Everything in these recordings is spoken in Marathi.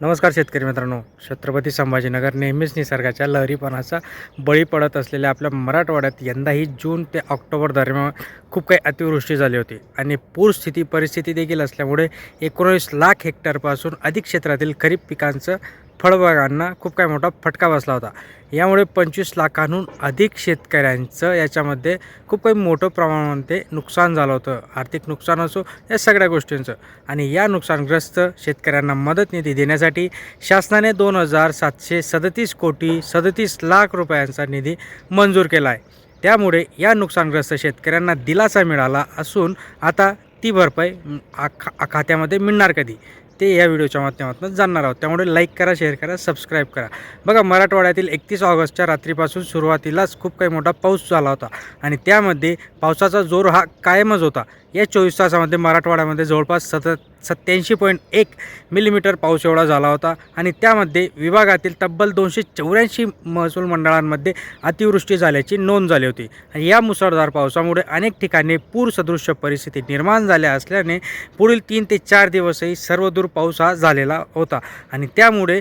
नमस्कार शेतकरी मित्रांनो. छत्रपती संभाजीनगर नेहमीच निसर्गाच्या लहरीपणाचा बळी पडत असलेल्या आपल्या मराठवाड्यात यंदाही जून ते ऑक्टोबर दरम्यान खूप काही अतिवृष्टी झाली होती. आणि पूरस्थिती परिस्थिती देखील असल्यामुळे एकोणीस लाख हेक्टरपासून अधिक क्षेत्रातील खरीप पिकांचं फळबागांना खूप काही मोठा फटका बसला होता. यामुळे पंचवीस लाखांहून अधिक शेतकऱ्यांचं याच्यामध्ये खूप काही मोठं प्रमाणामध्ये नुकसान झालं होतं. आर्थिक नुकसान असो या सगळ्या गोष्टींचं. आणि या नुकसानग्रस्त शेतकऱ्यांना मदत निधी देण्यासाठी शासनाने दोन हजार सातशे सदतीस कोटी सदतीस लाख रुपयांचा निधी मंजूर केला आहे त्यामुळे या नुकसानग्रस्त शेतकऱ्यांना दिलासा मिळाला असून आता ती भरपाई आ खा खात्यामध्ये मिळणार कधी? ते या व्हिडिओच्या माध्यमातून जाणणार आहोत. त्यामुळे लाईक करा शेअर करा सबस्क्राईब करा. बघा मराठवाड्यातील एकतीस ऑगस्टच्या रात्रीपासून सुरुवातीलाच खूप काही मोठा पाऊस झाला होता. आणि त्यामध्ये पावसाचा जोर हा कायमच होता. या चोवीस तासामध्ये मराठवाड्यामध्ये जवळपास सतत सत्याऐंशी पॉईंट एक मिलीमीटर पाऊस एवढा झाला होता आणि त्यामध्ये विभागातील तब्बल दोनशे चौऱ्याऐंशी महसूल मंडळांमध्ये अतिवृष्टी झाल्याची नोंद झाली होती. आणि या मुसळधार पावसामुळे अनेक ठिकाणी पूरसदृश्य परिस्थिती निर्माण झाल्या असल्याने पुढील तीन ते चार दिवसही सर्वदूर पाऊस हा झालेला होता. आणि त्यामुळे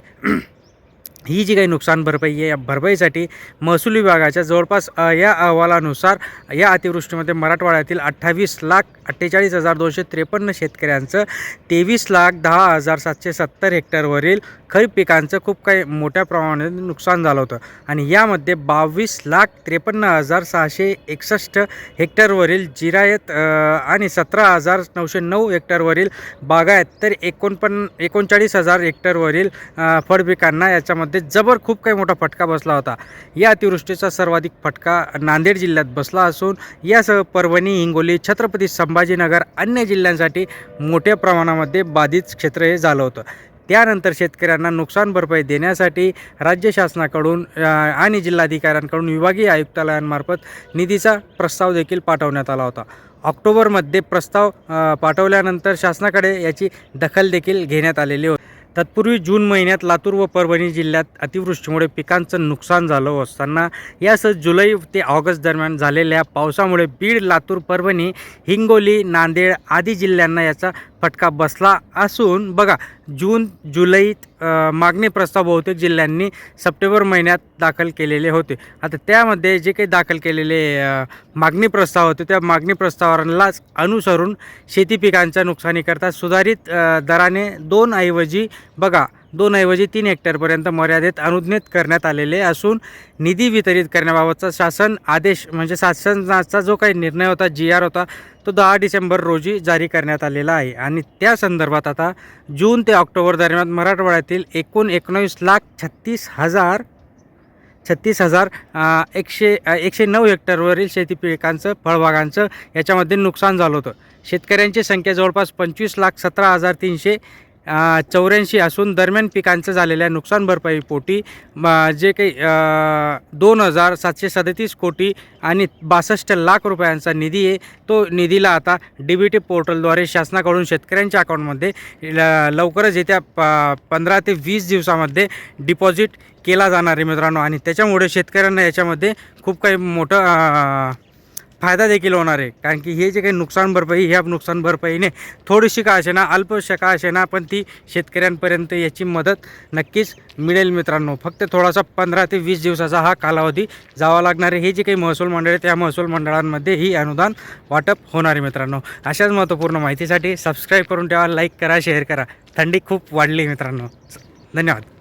ही जी काही नुकसान भरपाई आहे या भरपाईसाठी महसूल विभागाच्या जवळपास या अहवालानुसार या अतिवृष्टीमध्ये मराठवाड्यातील अठ्ठावीस लाख अठ्ठेचाळीस हजार दोनशे त्रेपन्न शेतकऱ्यांचं तेवीस लाख दहा हजार सातशे सत्तर हेक्टरवरील खरीप पिकांचं खूप काही मोठ्या प्रमाणात नुकसान झालं होतं. आणि यामध्ये बावीस लाख त्रेपन्न हजार सहाशे एकसष्ट हेक्टरवरील जिरायत आणि सतरा हजार नऊशे नऊ हेक्टरवरील बागायत तर एकोणपन्न एकोणचाळीस हजार हेक्टरवरील फळपिकांना याच्यामध्ये जबर खूप काही मोठा फटका बसला होता. या अतिवृष्टीचा सर्वाधिक फटका नांदेड जिल्ह्यात बसला असून यासह परभणी हिंगोली छत्रपती संभाजीनगर अन्य जिल्ह्यांसाठी मोठ्या प्रमाणामध्ये बाधित क्षेत्र हे झालं होतं. त्यानंतर शेतकऱ्यांना नुकसान भरपाई देण्यासाठी राज्य शासनाकडून आणि जिल्हाधिकाऱ्यांकडून विभागीय आयुक्तालयांमार्फत निधीचा प्रस्ताव देखील पाठवण्यात आला होता. ऑक्टोबरमध्ये प्रस्ताव पाठवल्यानंतर शासनाकडे याची दखल देखील घेण्यात आलेली होती. तत्पूर्वी जून महिन्यात लातूर व परभणी जिल्ह्यात अतिवृष्टीमुळे पिकांचं नुकसान झालं असताना यासह जुलै ते ऑगस्ट दरम्यान झालेल्या पावसामुळे बीड लातूर परभणी हिंगोली नांदेड आदी जिल्ह्यांना याचा फटका बसला असून बघा जून जुलैत मागणी प्रस्ताव बहुतेक जिल्ह्यांनी सप्टेंबर महिन्यात दाखल केलेले होते. आता त्यामध्ये जे काही दाखल केलेले मागणी प्रस्ताव होते त्या मागणी प्रस्तावांनाच अनुसरून शेती पिकांच्या नुकसानीकरता सुधारित दराने दोन ऐवजी बघा दोन ऐवजी तीन हेक्टरपर्यंत मर्यादित अनुज्ञित करण्यात आलेले असून निधी वितरित करण्याबाबतचा शासन आदेश म्हणजे शासनाचा जो काही निर्णय होता जी आर होता तो दहा डिसेंबर रोजी जारी करण्यात आलेला आहे. आणि त्या संदर्भात आता जून ते ऑक्टोबर दरम्यान मराठवाड्यातील एकूण एकोणवीस लाख छत्तीस हजार छत्तीस हजार एकशे एकशे नऊ हेक्टरवरील शेती पिकांचं फळबागांचं याच्यामध्ये नुकसान झालं होतं. शेतकऱ्यांची संख्या जवळपास पंचवीस लाख सतरा हजार तीनशे चौऱ्याऐंशी असून दरम्यान पिकांचं झालेल्या नुकसान भरपाई पोटी म, जे काही दोन हजार सातशे सदतीस कोटी आणि बासष्ट लाख रुपयांचा निधी आहे तो निधीला आता डी बी टी पोर्टलद्वारे शासनाकडून शेतकऱ्यांच्या अकाउंटमध्ये ल- लवकरच येत्या प पंधरा ते वीस दिवसामध्ये डिपॉझिट केला जाणार आहे मित्रांनो. आणि त्याच्यामुळे शेतकऱ्यांना याच्यामध्ये खूप काही मोठं फायदा देखील होणार आहे. कारण की हे जे काही नुकसान भरपाई ह्या नुकसान भरपाईने थोडीशी का असे ना अल्पशा का असे ना पण ती शेतकऱ्यांपर्यंत याची मदत नक्कीच मिळेल मित्रांनो. फक्त थोडासा पंधरा ते वीस दिवसाचा हा कालावधी जावा लागणार आहे. हे जे काही महसूल मंडळ आहे त्या महसूल मंडळांमध्ये ही अनुदान वाटप होणार आहे मित्रांनो. अशाच महत्त्वपूर्ण माहितीसाठी सबस्क्राईब करून ठेवा लाईक करा शेअर करा. थंडी खूप वाढली मित्रांनो. धन्यवाद.